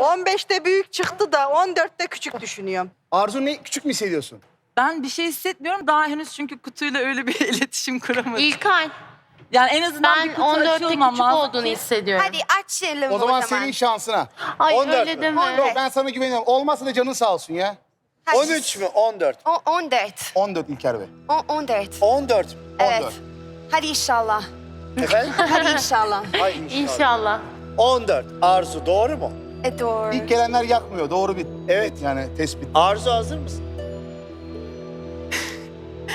15'te büyük çıktı da 14'te küçük düşünüyorum. Arzu ne küçük mü hissediyorsun? Ben bir şey hissetmiyorum. Daha henüz çünkü kutuyla öyle bir iletişim kuramadım. İlkay Yani en azından ben bir kutu 14'te açılmam küçük lazım. olduğunu hissediyorum. Hadi açalım O zaman senin şansına. Ay 14 öyle deme. Yok ben sana güveniyorum. Olmazsa da canın sağ olsun ya. 13 mü? 14. O, 14. 14 İlker Bey. O, 14. 14 mü? Evet. 14. Hadi inşallah. Efendim? Hadi inşallah. Ay inşallah. İnşallah. 14. Arzu doğru mu? E, doğru. İlk gelenler yakmıyor. Doğru bir Evet. yani tespit. Arzu hazır mısın?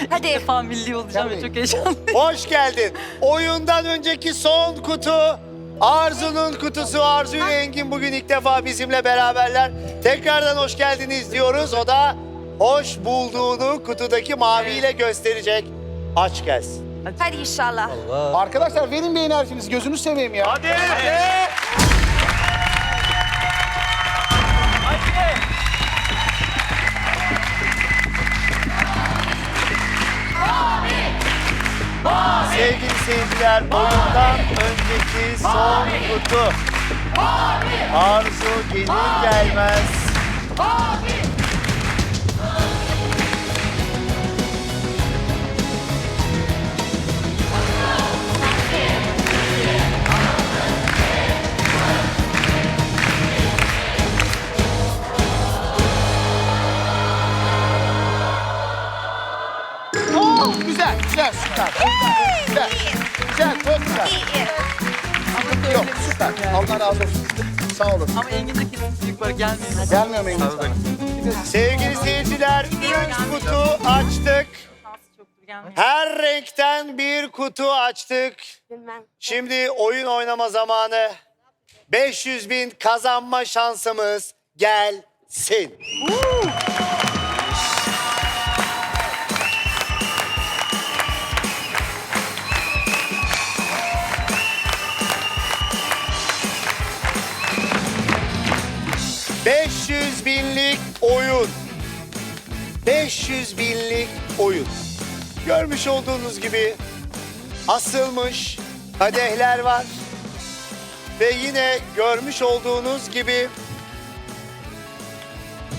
Hadi. defa milli olacağım ve çok heyecanlıyım. Hoş geldin. Oyundan önceki son kutu Arzu'nun kutusu. Arzu ile Engin bugün ilk defa bizimle beraberler. Tekrardan hoş geldiniz diyoruz. O da hoş bulduğunu kutudaki maviyle gösterecek. Aç gelsin. Hadi inşallah. Arkadaşlar verin bir enerjinizi. Gözünü seveyim ya. Hadi. Sevgili Arzu gelir gelmez. Güzel, güzel, süper. Güzel, güzel, çok güzel. İyi. Yok, süper. Allah razı olsun. Sağ olun. Ama Engin'de kesin büyük var gelmeyin. Gelmiyor mu Engin sana? Sevgili seyirciler, üç kutu açtık. Her renkten bir kutu açtık. Şimdi oyun oynama zamanı. 500 bin kazanma şansımız gelsin. 500 binlik oyun. Görmüş olduğunuz gibi asılmış kadehler var. Ve yine görmüş olduğunuz gibi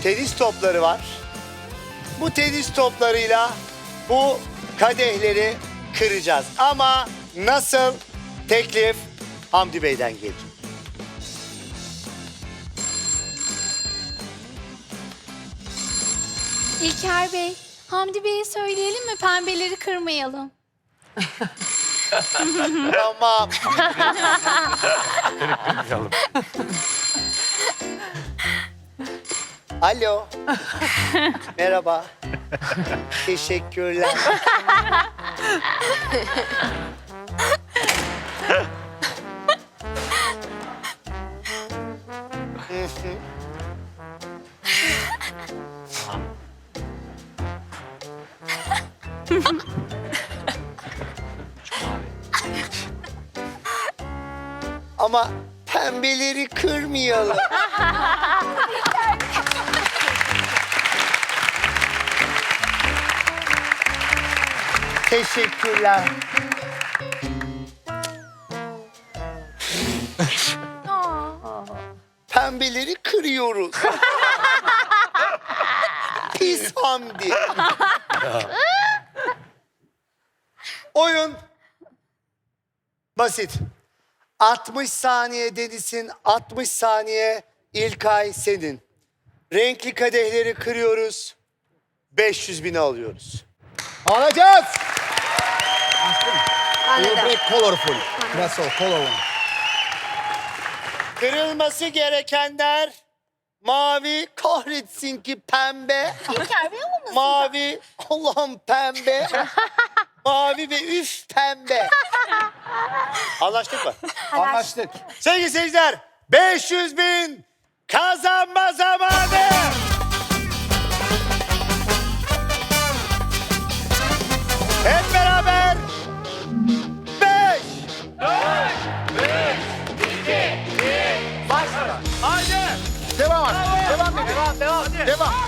tenis topları var. Bu tenis toplarıyla bu kadehleri kıracağız. Ama nasıl teklif Hamdi Bey'den gelecek. İlker Bey, Hamdi Bey'e söyleyelim mi pembeleri kırmayalım? Tamam. Alo. Merhaba. Teşekkürler. Ama pembeleri kırmayalım. Teşekkürler. Pembeleri kırıyoruz. Pis Hamdi. Oyun basit. 60 saniye Deniz'in, 60 saniye İlkay senin. Renkli kadehleri kırıyoruz. 500 bini alıyoruz. Alacağız. Break colorful. That's all, color one. Kırılması gerekenler mavi kahretsin ki pembe. İlker Mavi Allah'ım pembe. mavi ve üf pembe. Anlaştık mı? Anlaştık. Sevgili seyirciler 500 bin kazanma zamanı. Hep beraber 5 Devam et. Devam et. Devam, devam. Devam, devam.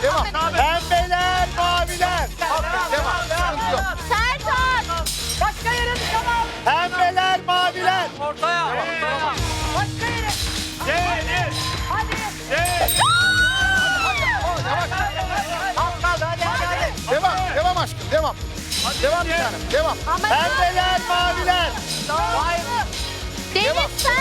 Devam bir tanem. Devam. Pembeler, maviler. Deniz sen.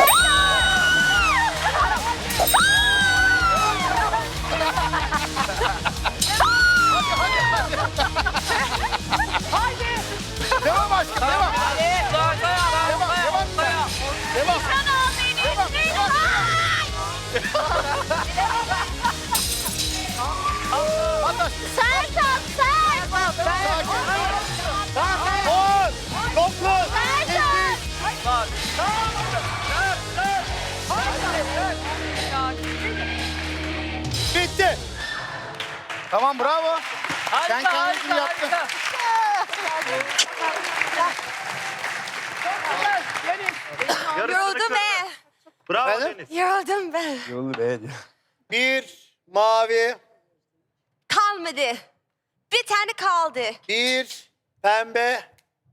Devam aşkım. Devam. Devam. Tamam bravo. Sen kendini yaptın. Yoruldum be. Bravo Deniz. Yoruldum be. Bir mavi, Kalmadı. Bir tane kaldı. bir pembe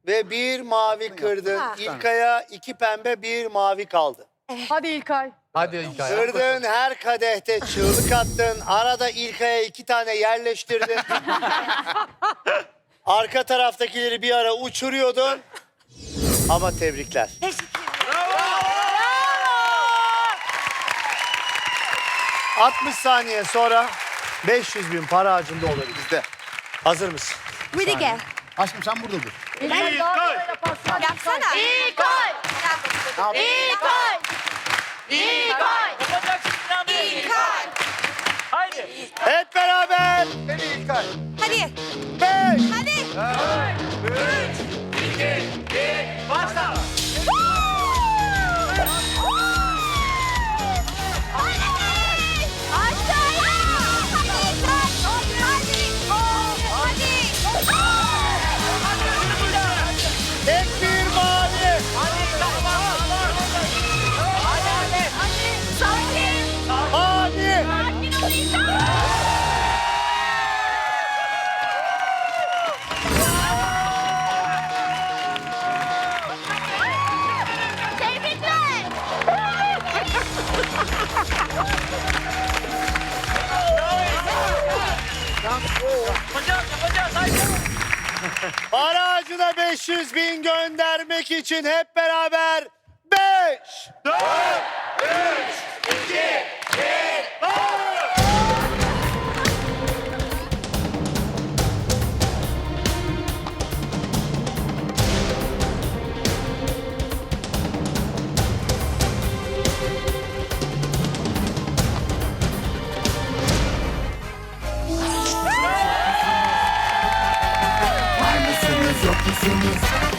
ve bir mavi kırdın. Ha. İlkay'a iki pembe, bir mavi kaldı. Hadi İlkay. Hadi İlkay. Kırdığın her kadehte çığlık attın. Arada İlkay'a iki tane yerleştirdin. Arka taraftakileri bir ara uçuruyordun. Ama tebrikler. Teşekkür 60 saniye sonra 500 bin para harcında olabilir. Bizde. Hazır mısın? Gel. Aşkım sen burada dur. Yapsana. İlkay. İlkay. Seni İlkay. Hadi. 5, Hadi. tek Para harcına 500 bin göndermek için hep beraber 5, 4, Var mısınız yok musunuz?